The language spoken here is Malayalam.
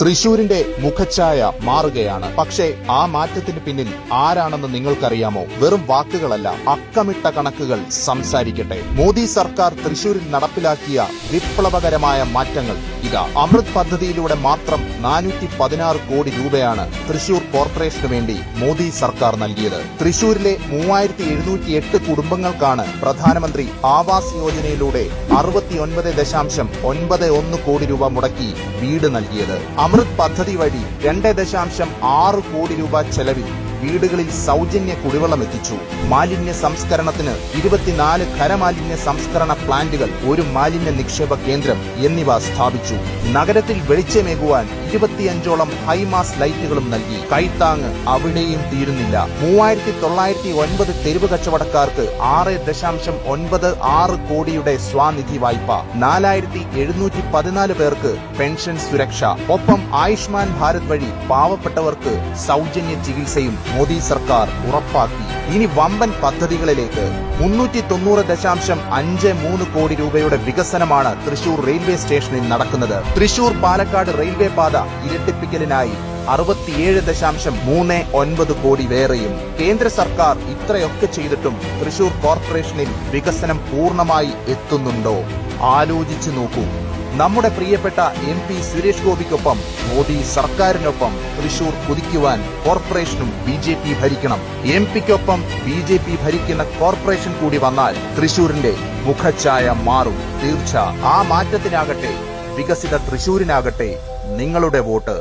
തൃശൂരിന്റെ മുഖച്ഛായ മാറുകയാണ്. പക്ഷേ ആ മാറ്റത്തിന് പിന്നിൽ ആരാണെന്ന് നിങ്ങൾക്കറിയാമോ? വെറും വാക്കുകളല്ല അക്കമിട്ട കണക്കുകൾ സംസാരിക്കട്ടെ. മോദി സർക്കാർ തൃശൂരിൽ നടപ്പിലാക്കിയ വിപ്ലവകരമായ മാറ്റങ്ങൾ ഇതാ അമൃത് പദ്ധതിയിലൂടെ മാത്രം നാനൂറ്റി പതിനാറ് കോടി രൂപയാണ് തൃശൂർ കോർപ്പറേഷന് വേണ്ടി മോദി സർക്കാർ നൽകിയത്. തൃശൂരിലെ മൂവായിരത്തി എഴുന്നൂറ്റി എട്ട് കുടുംബങ്ങൾക്കാണ് പ്രധാനമന്ത്രി ആവാസ് യോജനയിലൂടെ അറുപത്തിയൊൻപത് ദശാംശം ഒൻപത് ഒന്ന് കോടി രൂപ മുടക്കി വീട് നൽകിയത്. അമൃത് പദ്ധതി വഴി രണ്ട് ദശാംശം ആറ് കോടി രൂപ ചെലവിൽ വീടുകളിൽ സൗജന്യ കുടിവെള്ളം എത്തിച്ചു. മാലിന്യ സംസ്കരണത്തിന് ഇരുപത്തിനാല് ഖരമാലിന്യ സംസ്കരണ പ്ലാന്റുകൾ ഒരു മാലിന്യ നിക്ഷേപ കേന്ദ്രം എന്നിവ സ്ഥാപിച്ചു. നഗരത്തിൽ വെളിച്ചമേകുവാൻ ഇരുപത്തിയഞ്ചോളം ഹൈമാസ് ലൈറ്റുകളും നൽകി. കൈത്താങ് അവിടെയും തീരുന്നില്ല. മൂവായിരത്തി തൊള്ളായിരത്തി ഒൻപത് തെരുവ് കച്ചവടക്കാർക്ക് ആറ് ദശാംശം ഒൻപത് ആറ് കോടിയുടെ സ്വാനിധി വായ്പ. നാലായിരത്തി എഴുന്നൂറ്റി പതിനാല് പേർക്ക് പെൻഷൻ സുരക്ഷ. ഒപ്പം ആയുഷ്മാൻ ഭാരത് വഴി പാവപ്പെട്ടവർക്ക് സൗജന്യ ചികിത്സയും മോദി സർക്കാർ ഉറപ്പാക്കി. ഇനി വമ്പൻ പദ്ധതികളിലേക്ക് മുന്നൂറ്റി തൊണ്ണൂറ് ദശാംശം അഞ്ച് മൂന്ന് കോടി രൂപയുടെ വികസനമാണ് തൃശൂർ റെയിൽവേ സ്റ്റേഷനിൽ നടക്കുന്നത്. തൃശൂർ പാലക്കാട് റെയിൽവേ പാത ഇരട്ടിപ്പിക്കലിനായി അറുപത്തിയേഴ് ദശാംശം മൂന്ന് ഒൻപത് കോടി വേറെയും. കേന്ദ്ര സർക്കാർ ഇത്രയൊക്കെ ചെയ്തിട്ടും തൃശൂർ കോർപ്പറേഷനിൽ വികസനം പൂർണമായി എത്തുന്നുണ്ടോ? ആലോചിച്ചു നോക്കൂ. നമ്മുടെ പ്രിയപ്പെട്ട എം പി സുരേഷ് ഗോപിക്കൊപ്പം മോദി സർക്കാരിനൊപ്പം തൃശൂർ കുതിക്കുവാൻ കോർപ്പറേഷനും ബി ജെ പി ഭരിക്കണം. എം പിക്കൊപ്പം ബി ജെ പി ഭരിക്കുന്ന കോർപ്പറേഷൻ കൂടി വന്നാൽ തൃശൂരിന്റെ മുഖഛായ മാറും. തീർച്ച. ആ മാറ്റത്തിനാകട്ടെ വികസിത തൃശൂരിനാകട്ടെ നിങ്ങളുടെ വോട്ട്.